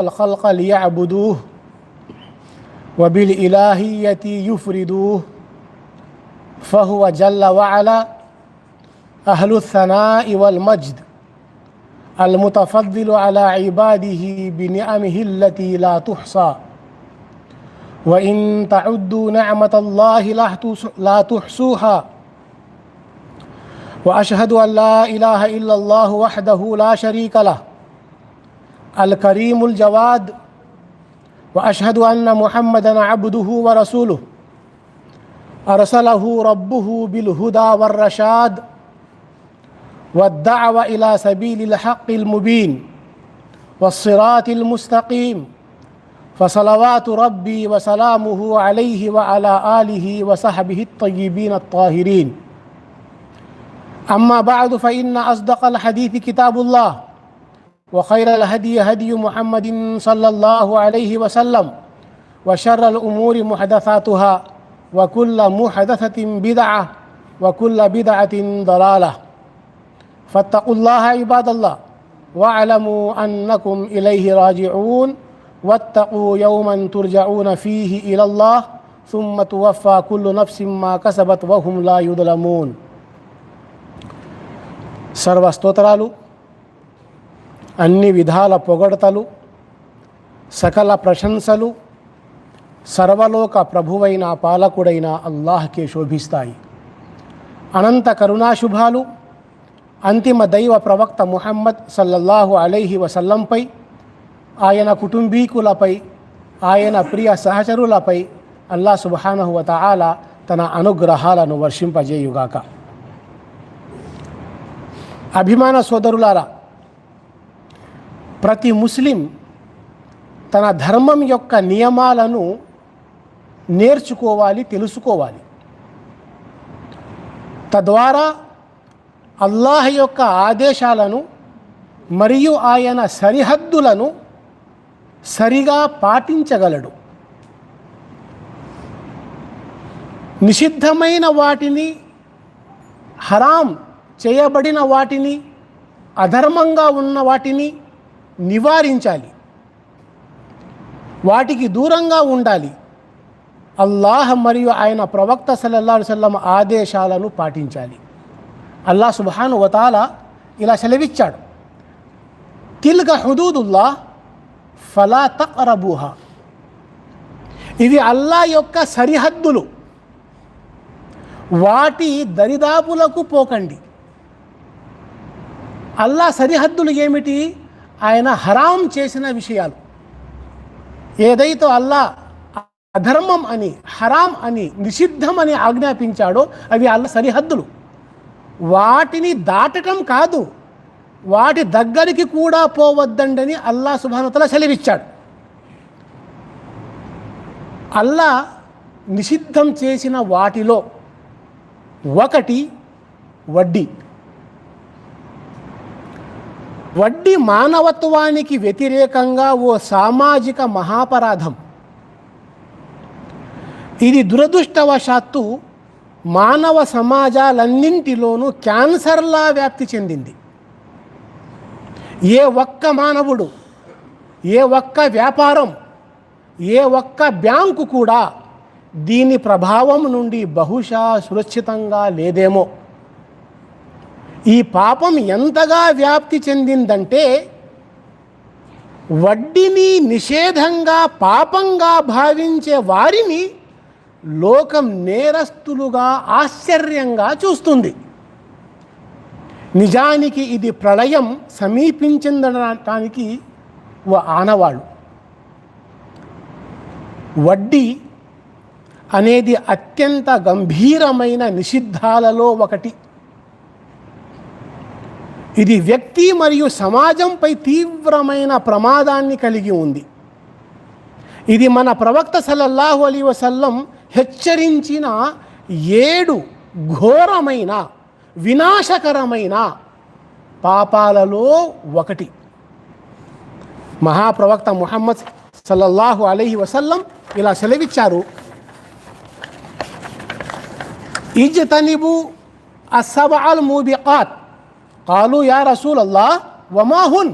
الخلق ليعبدوه وبالإلهية يفردوه فهو جل وعلا أهل الثناء والمجد المتفضل على عباده بنعمه التي لا تحصى. وإن تعدوا نعمة الله لا تحصوها. وأشهد أن لا إله إلا الله وحده لا شريك له. الكريم الجواد وأشهد أن محمدا عبده ورسوله. أرسله ربه بالهدى والرشاد والدعوة إلى سبيل الحق المبين والصراط المستقيم. فصلوات ربي وسلامه عليه وعلى آله وصحبه الطيبين الطاهرين. أما بعد فإن أصدق الحديث كتاب الله. وخير الهدي هدي محمد صلى الله عليه وسلم وشر الأمور محدثاتها وكل محدثة بدعة وكل بدعة ضلالة فاتقوا الله عباد الله واعلموا أنكم إليه راجعون واتقوا يوما ترجعون فيه إلى الله ثم توفى كل نفس ما كسبت وهم لا يظلمون సర్వస్తోత్రాలు అన్ని విధాల పొగడతలు సకల ప్రశంసలు సర్వలోక ప్రభువైన పాలకుడైన అల్లాహ్కే శోభిస్తాయి. అనంత కరుణాశుభాలు అంతిమ దైవ ప్రవక్త ముహమ్మద్ సల్లల్లాహు అలైహి వసల్లంపై ఆయన కుటుంబీకులపై ఆయన ప్రియ సహచరులపై అల్లా సుబానహు తాల తన అనుగ్రహాలను వర్షింపజేయుగాక. అభిమాన సోదరులారా ప్రతి ముస్లిం తన ధర్మం యొక్క నియమాలను నేర్చుకోవాలి తెలుసుకోవాలి. తద్వారా అల్లాహ్ యొక్క ఆదేశాలను మరియు ఆయన సరిహద్దులను సరిగా పాటించగలడు. నిషిద్ధమైన వాటిని హరాం చేయబడిన వాటిని అధర్మంగా ఉన్న వాటిని నివారించాలి. వాటికి దూరంగా ఉండాలి. అల్లాహ్ మరియు ఆయన ప్రవక్త సల్లల్లా సల్లం ఆదేశాలను పాటించాలి. అల్లాహ్ సుబాను వతాల ఇలా సెలవిచ్చాడు. తిల్క హుదూదుల్లా ఫలా తరబూహా ఇవి అల్లా యొక్క సరిహద్దులు. వాటి దరిదాపులకు పోకండి. అల్లా సరిహద్దులు ఏమిటి? ఆయన హరాం చేసిన విషయాలు. ఏదైతే అల్లా అధర్మం అని హరాం అని నిషిద్ధం అని ఆజ్ఞాపించాడో అవి అల్ల సరిహద్దులు. వాటిని దాటటం కాదు వాటి దగ్గరికి కూడా పోవద్దండని అల్లా సుభానతల సెలవిచ్చాడు. అల్లా నిషిద్ధం చేసిన వాటిలో ఒకటి వడ్డీ. వడ్డీ మానవత్వానికి వ్యతిరేకంగా ఓ సామాజిక మహాపరాధం. ఇది దురదృష్టవశాత్తు మానవ సమాజాలన్నింటిలోనూ క్యాన్సర్లా వ్యాప్తి చెందింది. ఏ ఒక్క మానవుడు ఏ ఒక్క వ్యాపారం ఏ ఒక్క బ్యాంకు కూడా దీని ప్రభావం నుండి బహుశా సురక్షితంగా లేదేమో. ఈ పాపం ఎంతగా వ్యాప్తి చెందిందంటే వడ్డీని నిషేధంగా పాపంగా భావించే వారిని లోకం నేరస్తులుగా ఆశ్చర్యంగా చూస్తుంది. నిజానికి ఇది ప్రళయం సమీపించిందనటానికి ఓ ఆనవాళ్ళు. వడ్డీ అనేది అత్యంత గంభీరమైన నిషిద్ధాలలో ఒకటి. ఇది వ్యక్తి మరియు సమాజంపై తీవ్రమైన ప్రమాదాన్ని కలిగి ఉంది. ఇది మన ప్రవక్త సల్లల్లాహు అలీ వసల్లం హెచ్చరించిన ఏడు ఘోరమైన వినాశకరమైన పాపాలలో ఒకటి. మహాప్రవక్త ముహమ్మద్ సల్లల్లాహు అలహి వసల్లం ఇలా సెలవిచ్చారు. ఇజ్తనిబు అసబాల్ మూబికాత్. కాలు యా రసూల్ అల్లాహ్ వమాహున్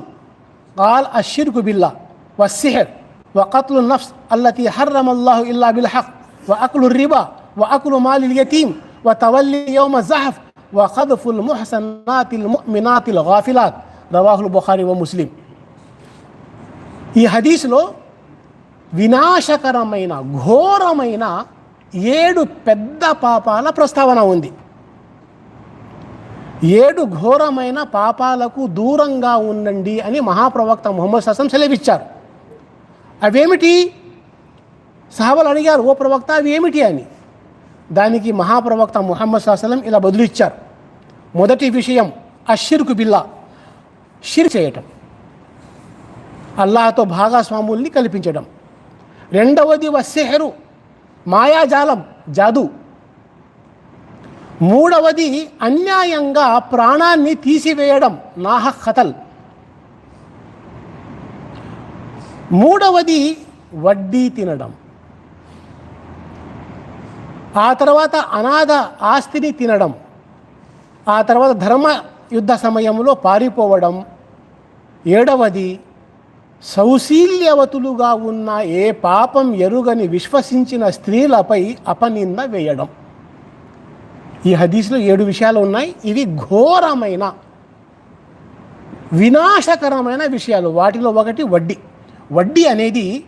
కాల్ అషిర్కు బిల్లా والسحر وقتل النفس التي حرم الله إلا بالحق وأكل الربا وأكل مال اليتيم وتولي يوم الزحف وقذف المحسنات المؤمنات الغافلات رواه البخاري ومسلم ఈ హదీస్లో వినాశకరమైన ఘోరమైన ఏడు పెద్ద పాపాల ప్రస్తావన ఉంది ఏడు ఘోరమైన పాపాలకు దూరంగా ఉండండి అని మహాప్రవక్త ముహమ్మద్ ససం సెలవిచ్చారు. అవేమిటి? సహాబాలు అడిగారు ఓ ప్రవక్త అవి ఏమిటి అని? దానికి మహాప్రవక్త ముహమ్మద్ సల్లం ఇలా బదులిచ్చారు మొదటి విషయం అషిర్కు బిల్లా షిర్ చేయటం. అల్లాహతో భాగస్వాముల్ని కల్పించడం. రెండవది వస్సెహరు మాయాజాలం జాదు. మూడవది అన్యాయంగా ప్రాణాన్ని తీసివేయడం నాహ కథల్ మూడవది వడ్డీ తినడం. ఆ తర్వాత అనాథ ఆస్తిని తినడం. ఆ తర్వాత ధర్మ యుద్ధ సమయంలో పారిపోవడం. ఏడవది సౌశీల్యవతులుగా ఉన్న ఏ పాపం ఎరుగని విశ్వసించిన స్త్రీలపై అపనింద వేయడం. ఈ హదీస్లో ఏడు విషయాలు ఉన్నాయి. ఇవి ఘోరమైన వినాశకరమైన విషయాలు. వాటిలో ఒకటి వడ్డీ. వడ్డీ అనేది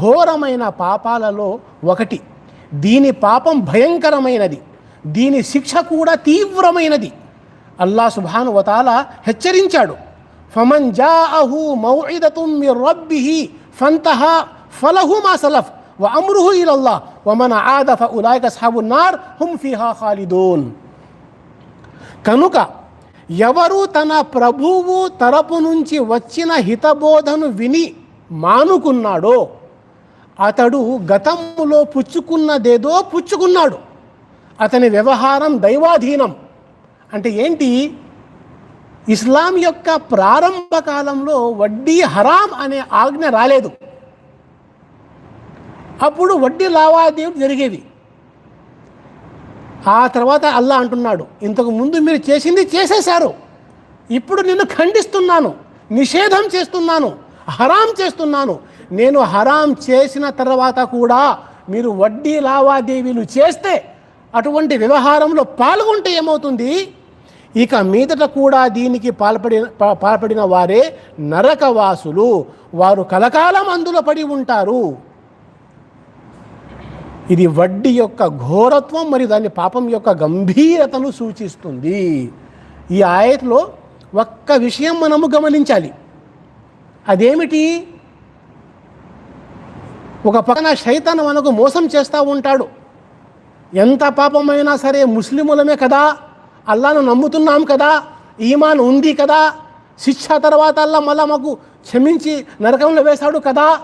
ఘోరమైన పాపాలలో ఒకటి. దీని పాపం భయంకరమైనది. దీని శిక్ష కూడా తీవ్రమైనది. అల్లా సుభాను వతాల హెచ్చరించాడు. ఫమన్ జా అహు మిర్ రబ్బిహి ఫంతహా ఫలహు మా సలఫ్. వ అమ్రుహు ఇలల్లా వమన ఆద ఫఉలాయిక అస్హాబున్ నార్ హుమ్ ఫిహా ఖాలిదూన్ కనుక ఎవరు తన ప్రభువు తరపు నుంచి వచ్చిన హితబోధను విని మానుకున్నాడో అతడు గతంలో పుచ్చుకున్నదేదో పుచ్చుకున్నాడు. అతని వ్యవహారం దైవాధీనం. అంటే ఏంటి? ఇస్లాం యొక్క ప్రారంభ కాలంలో వడ్డీ హరాం అనే ఆజ్ఞ రాలేదు. అప్పుడు వడ్డీ లావాదేవీలు జరిగేవి ఆ తర్వాత అల్లా అంటున్నాడు ఇంతకు ముందు మీరు చేసింది చేసేశారు. ఇప్పుడు నిన్ను ఖండిస్తున్నాను నిషేధం చేస్తున్నాను హరాం చేస్తున్నాను. నేను హరాం చేసిన తర్వాత కూడా మీరు వడ్డీ లావాదేవీలు చేస్తే అటువంటి వ్యవహారంలో పాల్గొంటే ఏమవుతుంది? ఇక మీదట కూడా దీనికి పాల్పడిన పాల్పడిన వారే నరకవాసులు. వారు కలకాలం అందులో పడి ఉంటారు. ఇది వడ్డీ యొక్క ఘోరత్వం మరియు దాని పాపం యొక్క గంభీరతను సూచిస్తుంది. ఈ ఆయతలో ఒక్క విషయం మనము గమనించాలి. అదేమిటి? ఒక పక్కన శైతాన్ మనకు మోసం చేస్తూ ఉంటాడు. ఎంత పాపమైనా సరే ముస్లిములమే కదా అల్లాను నమ్ముతున్నాం కదా ఈమాన్ ఉంది కదా శిక్ష తర్వాత అల్లా మళ్ళా మాకు క్షమించి నరకంలో వేశాడు కదా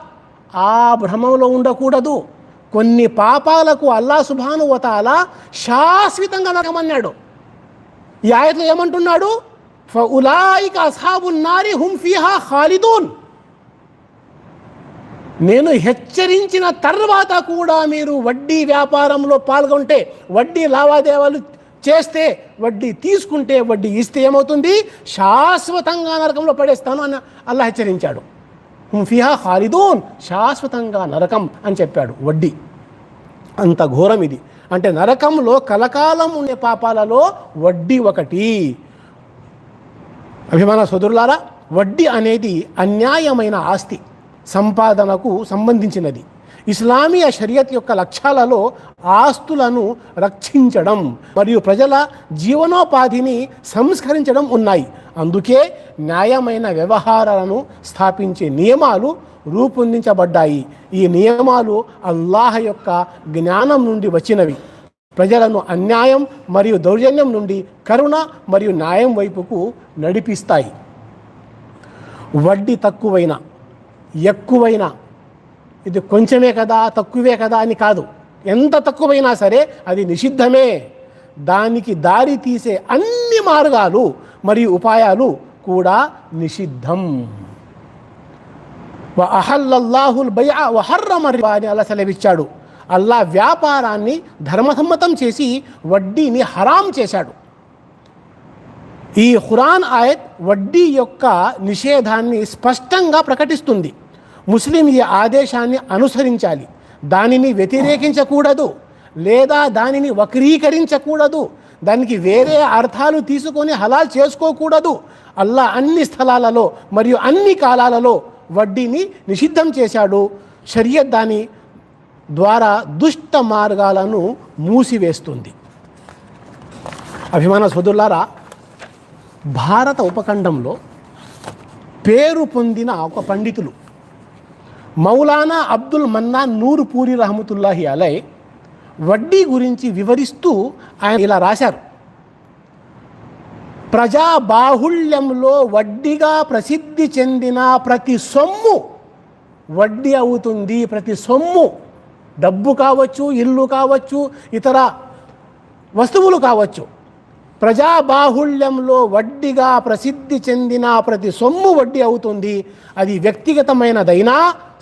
ఆ భ్రమంలో ఉండకూడదు. కొన్ని పాపాలకు అల్లా సుభాను వతాల శాశ్వతంగా నరకమన్నాడు. ఈ ఆయతలో ఏమంటున్నాడు? ఉలాయిక అసాబున్నారి నారి ఖాలిదూన్. నేను హెచ్చరించిన తర్వాత కూడా మీరు వడ్డీ వ్యాపారంలో పాల్గొంటే వడ్డీ లావాదేవీలు చేస్తే వడ్డీ తీసుకుంటే వడ్డీ ఇస్తే ఏమవుతుంది? శాశ్వతంగా నరకంలో పడేస్తాను అని అల్లా హెచ్చరించాడు. ఫిహా ఖాలిదూన్ శాశ్వతంగా నరకం అని చెప్పాడు వడ్డీ. అంత ఘోరం ఇది. అంటే నరకంలో కలకాలం ఉండే పాపాలలో వడ్డీ ఒకటి. అభిమాన సోదరులారా వడ్డీ అనేది అన్యాయమైన ఆస్తి సంపాదనకు సంబంధించినది. ఇస్లామీయ షరియత్ యొక్క లక్ష్యాలలో ఆస్తులను రక్షించడం మరియు ప్రజల జీవనోపాధిని సంస్కరించడం ఉన్నాయి. అందుకే న్యాయమైన వ్యవహారాలను స్థాపించే నియమాలు రూపొందించబడ్డాయి. ఈ నియమాలు అల్లాహ్ యొక్క జ్ఞానం నుండి వచ్చినవి. ప్రజలను అన్యాయం మరియు దౌర్జన్యం నుండి కరుణ మరియు న్యాయం వైపుకు నడిపిస్తాయి. వడ్డీ తక్కువైన ఎక్కువైనా ఇది కొంచెమే కదా తక్కువే కదా అని కాదు. ఎంత తక్కువైనా సరే అది నిషిద్ధమే. దానికి దారి తీసే అన్ని మార్గాలు మరియు ఉపాయాలు కూడా నిషిద్ధం. అహల్లల్లాహుల్ బయా వహర్రమ అని అలా సెలవిచ్చాడు. అల్లా వ్యాపారాన్ని ధర్మసమ్మతం చేసి వడ్డీని హరాం చేశాడు. ఈ ఖురాన్ ఆయత్ వడ్డీ యొక్క నిషేధాన్ని స్పష్టంగా ప్రకటిస్తుంది. ముస్లిం ఈ ఆదేశాన్ని అనుసరించాలి. దానిని వ్యతిరేకించకూడదు. లేదా దానిని వక్రీకరించకూడదు. దానికి వేరే అర్థాలు తీసుకొని హలాల్ చేసుకోకూడదు. అల్లా అన్ని స్థలాలలో మరియు అన్ని కాలాలలో వడ్డీని నిషిద్ధం చేశాడు. షరియత్ దాని ద్వారా దుష్ట మార్గాలను మూసివేస్తుంది. అభిమాన సోదరులారా భారత ఉపఖండంలో పేరు పొందిన ఒక పండితులు మౌలానా అబ్దుల్ మన్నా నూరు పూరి రహమతుల్లాహి అలై వడ్డీ గురించి వివరిస్తూ ఆయన ఇలా రాశారు. ప్రజా బాహుళ్యంలో వడ్డీగా ప్రసిద్ధి చెందిన ప్రతి సొమ్ము వడ్డీ అవుతుంది. ప్రతి సొమ్ము డబ్బు కావచ్చు ఇల్లు కావచ్చు ఇతర వస్తువులు కావచ్చు. ప్రజాబాహుళ్యంలో వడ్డీగా ప్రసిద్ధి చెందిన ప్రతి సొమ్ము వడ్డీ అవుతుంది. అది వ్యక్తిగతమైనదైనా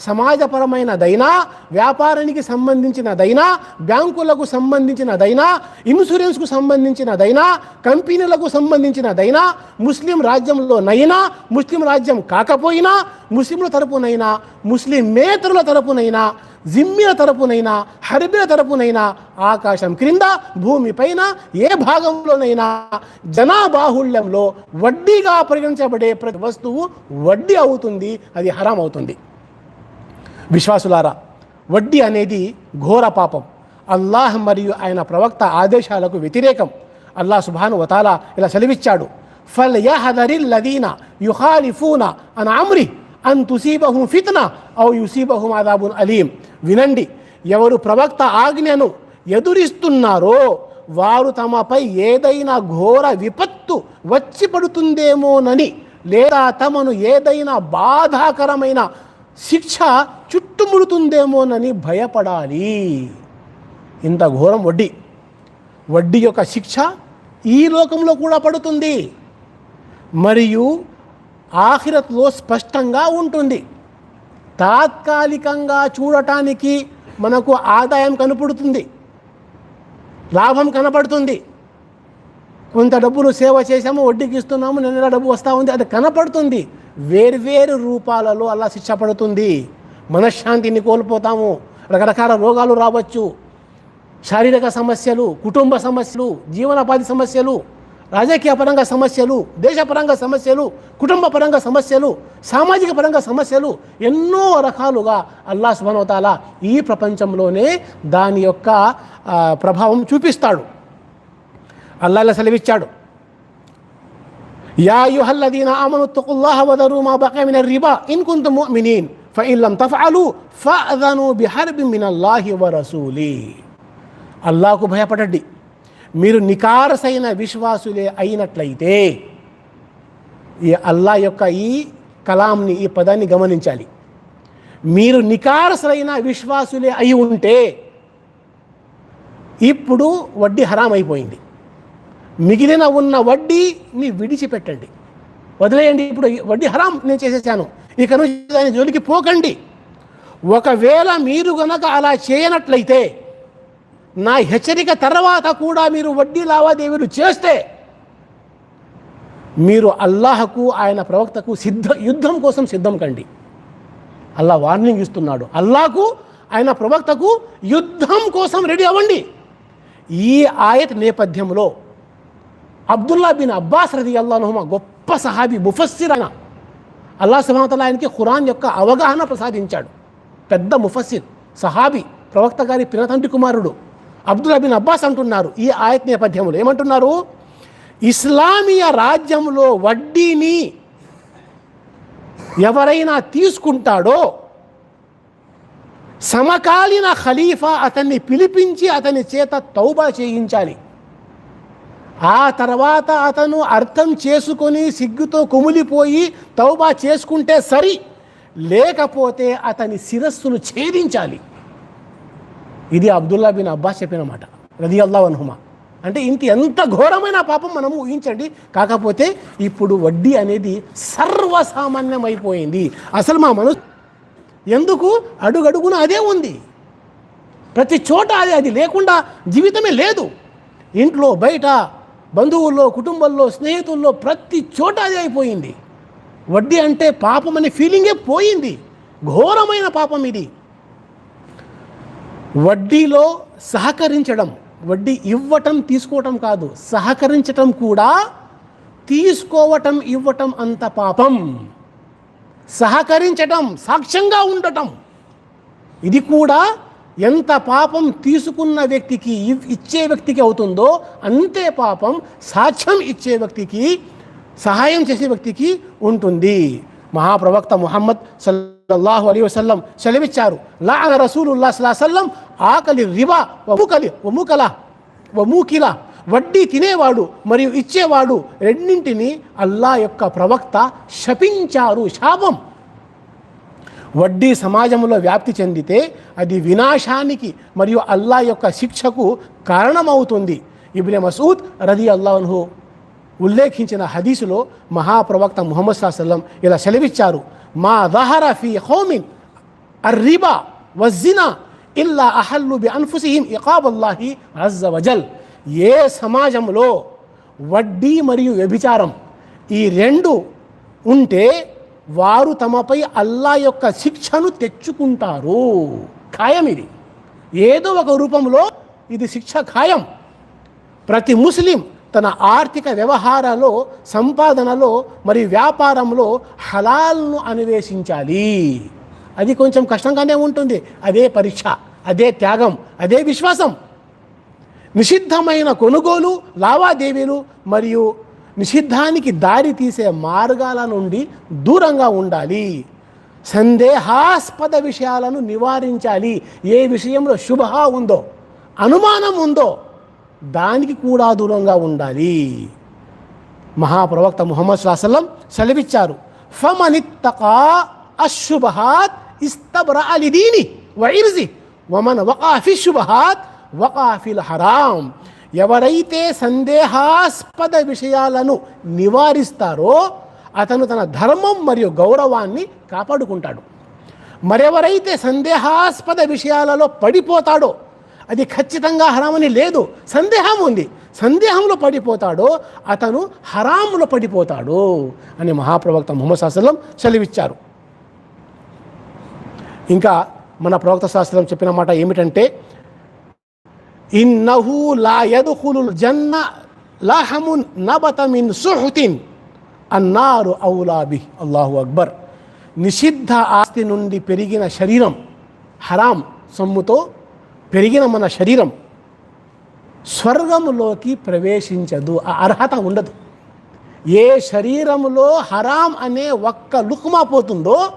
సమాజపరమైనదైనా వ్యాపారానికి సంబంధించినదైనా బ్యాంకులకు సంబంధించినదైనా ఇన్సూరెన్స్కు సంబంధించినదైనా కంపెనీలకు సంబంధించినదైనా ముస్లిం రాజ్యంలోనైనా ముస్లిం రాజ్యం కాకపోయినా ముస్లింల తరపునైనా ముస్లిం మేతరుల తరపునైనా జిమ్మిల తరపునైనా హర్బిల తరపునైనా ఆకాశం క్రింద భూమిపైన ఏ భాగంలోనైనా జనాబాహుళ్యంలో వడ్డీగా పరిగణించబడే ప్రతి వస్తువు వడ్డీ అవుతుంది అది హరాం అవుతుంది. విశ్వాసులారా వడ్డీ అనేది ఘోర పాపం. అల్లాహ్ మరియు ఆయన ప్రవక్త ఆదేశాలకు వ్యతిరేకం. అల్లాహ్ సుభాను వతాల ఇలా సెలవిచ్చాడు. ఫల్ యహదరిల్ లదీనా యుహాలిఫూనా అన్ అమ్రి. అన్ తుసీబహుం ఫిత్న ఔ యుసీబహుం అదాబున్ అలీం వినండి ఎవరు ప్రవక్త ఆజ్ఞను ఎదురిస్తున్నారో వారు తమపై ఏదైనా ఘోర విపత్తు వచ్చి పడుతుందేమోనని లేదా తమను ఏదైనా బాధాకరమైన శిక్ష చుట్టుముడుతుందేమోనని భయపడాలి. ఇంత ఘోరం వడ్డీ. వడ్డీ యొక్క శిక్ష ఈ లోకంలో కూడా పడుతుంది. మరియు ఆఖిరత్లో స్పష్టంగా ఉంటుంది. తాత్కాలికంగా చూడటానికి మనకు ఆదాయం కనపడుతుంది. లాభం కనపడుతుంది. కొంత డబ్బులు సేవ చేసాము వడ్డీకి ఇస్తున్నాము నిన్న డబ్బు వస్తూ ఉంది అది కనపడుతుంది. వేర్వేరు రూపాలలో అలా శిక్ష పడుతుంది. మనశ్శాంతిని కోల్పోతాము. రకరకాల రోగాలు రావచ్చు. శారీరక సమస్యలు కుటుంబ సమస్యలు జీవనోపాధి సమస్యలు రాజకీయ పరంగా సమస్యలు దేశపరంగా సమస్యలు కుటుంబ పరంగా సమస్యలు సామాజిక పరంగా సమస్యలు ఎన్నో రకాలుగా అల్లా సుభనవతాల ఈ ప్రపంచంలోనే దాని యొక్క ప్రభావం చూపిస్తాడు. అల్లాల సెలవిచ్చాడు. యా యుహల్లదీన ఆమను తకుల్లాహ వదరు మా బకమిన రిబా ఇన్ కుంత ముమినీన్ ఫఇన్ లం తఫఅలు ఫఅదను బిహర్బి మినల్లాహి వ రసూలి అల్లాకు భయపడండి. మీరు నికారసైన విశ్వాసులే అయినట్లయితే ఈ అల్లా యొక్క ఈ కలాంని ఈ పదాన్ని గమనించాలి. మీరు నికారసైన విశ్వాసులే అయి ఉంటే ఇప్పుడు వడ్డీ హరాం అయిపోయింది మిగిలిన ఉన్న వడ్డీని విడిచిపెట్టండి. వదిలేయండి ఇప్పుడు వడ్డీ హరాం నేను చేసేసాను. ఇక నుంచి దాని జోలికి పోకండి. ఒకవేళ మీరు గనక అలా చేయనట్లయితే నా హెచ్చరిక తర్వాత కూడా మీరు వడ్డీ లావాదేవీలు చేస్తే మీరు అల్లాహకు ఆయన ప్రవక్తకు సిద్ధ యుద్ధం కోసం సిద్ధం కండి. అల్లా వార్నింగ్ ఇస్తున్నాడు. అల్లాకు ఆయన ప్రవక్తకు యుద్ధం కోసం రెడీ అవ్వండి. ఈ ఆయత్ నేపథ్యంలో అబ్దుల్లా బిన్ అబ్బాస్ రది అల్లాహుమ గొప్ప సహాబి ముఫస్సిర్ అయిన అల్లా సుబాతల ఆయనకి ఖురాన్ యొక్క అవగాహన ప్రసాదించాడు. పెద్ద ముఫస్సిర్ సహాబి ప్రవక్త గారి పినతంటి కుమారుడు. అబ్దుల్ అబిన్ అబ్బాస్ అంటున్నారు ఈ ఆయత్ నేపథ్యంలో. ఏమంటున్నారు? ఇస్లామీయ రాజ్యంలో వడ్డీని ఎవరైనా తీసుకుంటాడో సమకాలీన ఖలీఫా అతన్ని పిలిపించి అతని చేత తౌబా చేయించాలి. ఆ తర్వాత అతను అర్థం చేసుకొని సిగ్గుతో కుమిలిపోయి తౌబా చేసుకుంటే సరి లేకపోతే అతని శిరస్సును ఛేదించాలి. ఇది అబ్దుల్లా బిన్ అబ్బాస్ చెప్పిన మాట రది అల్లా అనుహుమా. అంటే ఇంత ఎంత ఘోరమైన పాపం మనము ఊహించండి కాకపోతే ఇప్పుడు వడ్డీ అనేది సర్వసామాన్యమైపోయింది. అసలు మా మనసు ఎందుకు అడుగడుగున అదే ఉంది? ప్రతి చోట అది అది లేకుండా జీవితమే లేదు. ఇంట్లో బయట బంధువుల్లో కుటుంబంలో స్నేహితుల్లో ప్రతి చోట అది అయిపోయింది. వడ్డీ అంటే పాపం అనే ఫీలింగే పోయింది. ఘోరమైన పాపం ఇది. వడ్డీలో సహకరించడం వడ్డీ ఇవ్వటం తీసుకోవటం కాదు సహకరించటం కూడా తీసుకోవటం ఇవ్వటం అంత పాపం. సహకరించటం సాక్ష్యంగా ఉండటం. ఇది కూడా ఎంత పాపం తీసుకున్న వ్యక్తికి ఇవ్- ఇచ్చే వ్యక్తికి అవుతుందో అంతే పాపం సాక్ష్యం ఇచ్చే వ్యక్తికి సహాయం చేసే వ్యక్తికి ఉంటుంది. మహాప్రవక్త ముహమ్మద్ సల్లాహు అలీ వసల్లం సెలవిచ్చారు. లాన రసూలుల్లా సల్లం ఆకలి రిబా వముకలి వముకల వముకిల వడ్డీ తినేవాడు మరియు ఇచ్చేవాడు రెండింటిని అల్లా యొక్క ప్రవక్త శపించారు శాపం. వడ్డీ సమాజంలో వ్యాప్తి చెందితే అది వినాశానికి మరియు అల్లా యొక్క శిక్షకు కారణమవుతుంది. ఇబ్నె మసూద్ రది అల్లాహు ఉల్లేఖించిన హదీసులో మహాప్రవక్త ముహమ్మద్ సాహసల్లం ఇలా సెలవిచ్చారు మా దహర ఫీ హోమిన్ అర్రిబా వజ్జినా ఇల్లా అహల్లు బి అన్ఫుసిహిం ఇకాబుల్లాహి అజ్జ వజల్. ఏ సమాజంలో వడ్డీ మరియు వ్యభిచారం ఈ రెండు ఉంటే వారు తమపై అల్లా యొక్క శిక్షను తెచ్చుకుంటారు. ఖాయం ఇది. ఏదో ఒక రూపంలో ఇది శిక్ష ఖాయం. ప్రతి ముస్లిం తన ఆర్థిక వ్యవహారాల్లో సంపాదనలో మరియు వ్యాపారంలో హలాల్ను అన్వేషించాలి. అది కొంచెం కష్టంగానే ఉంటుంది. అదే పరీక్ష అదే త్యాగం అదే విశ్వాసం. నిషిద్ధమైన కొనుగోలు లావాదేవీలు మరియు నిషిద్ధానికి దారి తీసే మార్గాల నుండి దూరంగా ఉండాలి. సందేహాస్పద విషయాలను నివారించాలి. ఏ విషయంలో శుభ ఉందో అనుమానం ఉందో దానికి కూడా దూరంగా ఉండాలి. మహాప్రవక్త ముహమ్మద్ సుల్లాహం సెలవిచ్చారు. ఫమనిత్తకా అశుభహాత్ ఇస్తబ్ర అలిదీని వైర్జి వమన్ వకాఫి శుభహాత్ వకాఫిల్ హరాం. ఎవరైతే సందేహాస్పద విషయాలను నివారిస్తారో అతను తన ధర్మం మరియు గౌరవాన్ని కాపాడుకుంటాడు. మరెవరైతే సందేహాస్పద విషయాలలో పడిపోతాడో అది ఖచ్చితంగా హరామని లేదు. సందేహం ఉంది. సందేహంలో పడిపోతాడో అతను హరాములో పడిపోతాడు అని మహాప్రవక్త ముహమ్మద్ శాస్త్రం సెలవిచ్చారు. ఇంకా మన ప్రవక్త శాస్త్రం చెప్పిన మాట ఏమిటంటే ఇన్నహు లా యదుఖులుల్ జన్న లహమున్ నబత సుహుతిన్. అన్నారు ఔలాబి అల్లాహు అక్బర్. నిషిద్ధ ఆస్తి నుండి పెరిగిన శరీరం హరాం సొమ్ముతో పెరిగిన మన శరీరం స్వర్గములోకి ప్రవేశించదు. ఆ అర్హత ఉండదు. ఏ శరీరములో హరాం అనే ఒక్క లుక్మా పోతుందో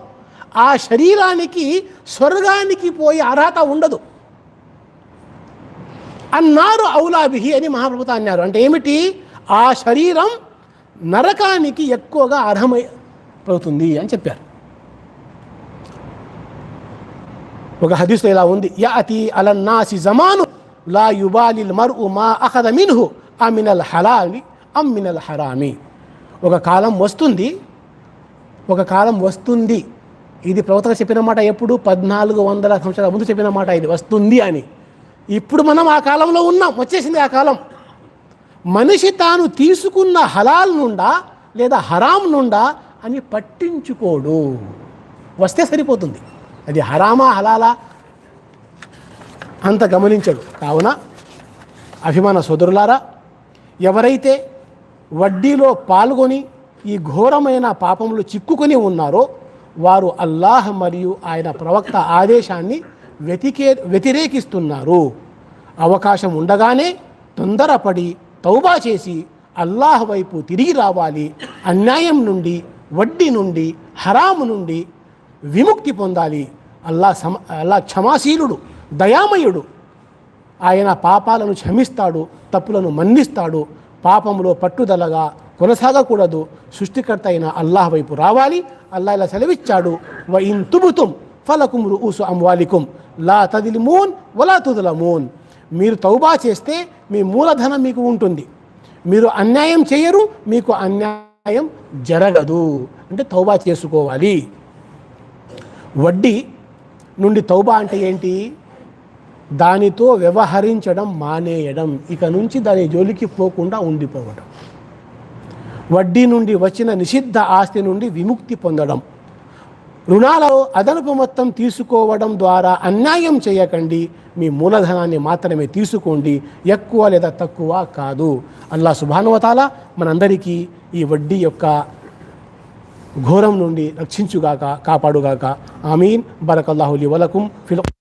ఆ శరీరానికి స్వర్గానికి పోయే అర్హత ఉండదు. అన్నారు ఔలాభిహి అని మహాప్రభుత అన్నారు. అంటే ఏమిటి? ఆ శరీరం నరకానికి ఎక్కువగా అర్హమై అవుతుంది అని చెప్పారు. ఒక హదీస్లో ఇలా ఉంది యాతి అలన్నాసి జమాను లా యుబాలిల్ మర్ఉ మా అఖద మిన్హు అమినల్ హలాలి అమ్మినల్ హరామి. ఒక కాలం వస్తుంది ఒక కాలం వస్తుంది. ఇది ప్రవక్తగా చెప్పిన మాట ఎప్పుడు? పద్నాలుగు వందల సంవత్సరాల ముందు చెప్పిన మాట ఇది వస్తుంది అని. ఇప్పుడు మనం ఆ కాలంలో ఉన్నాం వచ్చేసింది ఆ కాలం. మనిషి తాను తీసుకున్న హలాల్ నుండా లేదా హరాం నుండా అని పట్టించుకోడు. వస్తే సరిపోతుంది. అది హరామా హలాలా? అంత గమనించడు. కావున అభిమాన సోదరులారా ఎవరైతే వడ్డీలో పాల్గొని ఈ ఘోరమైన పాపములు చిక్కుకొని ఉన్నారో వారు అల్లాహ్ మరియు ఆయన ప్రవక్త ఆదేశాన్ని వ్యతికే వ్యతిరేకిస్తున్నారు. అవకాశం ఉండగానే తొందరపడి తౌబా చేసి అల్లాహ్ వైపు తిరిగి రావాలి. అన్యాయం నుండి వడ్డీ నుండి హరాము నుండి విముక్తి పొందాలి. అల్లా సమ అల్లా క్షమాశీలుడు దయామయుడు. ఆయన పాపాలను క్షమిస్తాడు తప్పులను మన్నిస్తాడు. పాపములో పట్టుదలగా కొనసాగకూడదు. సృష్టికర్త అయిన అల్లాహ్ వైపు రావాలి. అల్లా ఇలా సెలవిచ్చాడు. వ ఇన్ తుబుతుం ఫలకుం రుఊసు అమ్వాలికుం. లా తదిలిమూన్ వలా తుదలమూన్. మీరు తౌబా చేస్తే మీ మూలధనం మీకు ఉంటుంది. మీరు అన్యాయం చేయరు మీకు అన్యాయం జరగదు. అంటే తౌబా చేసుకోవాలి. వడ్డీ నుండి తౌబా అంటే ఏంటి? దానితో వ్యవహరించడం మానేయడం. ఇక నుంచి దాని జోలికి పోకుండా ఉండిపోవడం. వడ్డీ నుండి వచ్చిన నిషిద్ధ ఆస్తి నుండి విముక్తి పొందడం. రుణాలలో అదనపు మొత్తం తీసుకోవడం ద్వారా అన్యాయం చేయకండి. మీ మూలధనాన్ని మాత్రమే తీసుకోండి. ఎక్కువ లేదా తక్కువ కాదు. అల్లా సుభానువతాల మనందరికీ ఈ వడ్డీ యొక్క ఘోరం నుండి రక్షించుగాక కాపాడుగాక. ఆమీన్. బరకల్లాహులి వలకుం. ఫిలో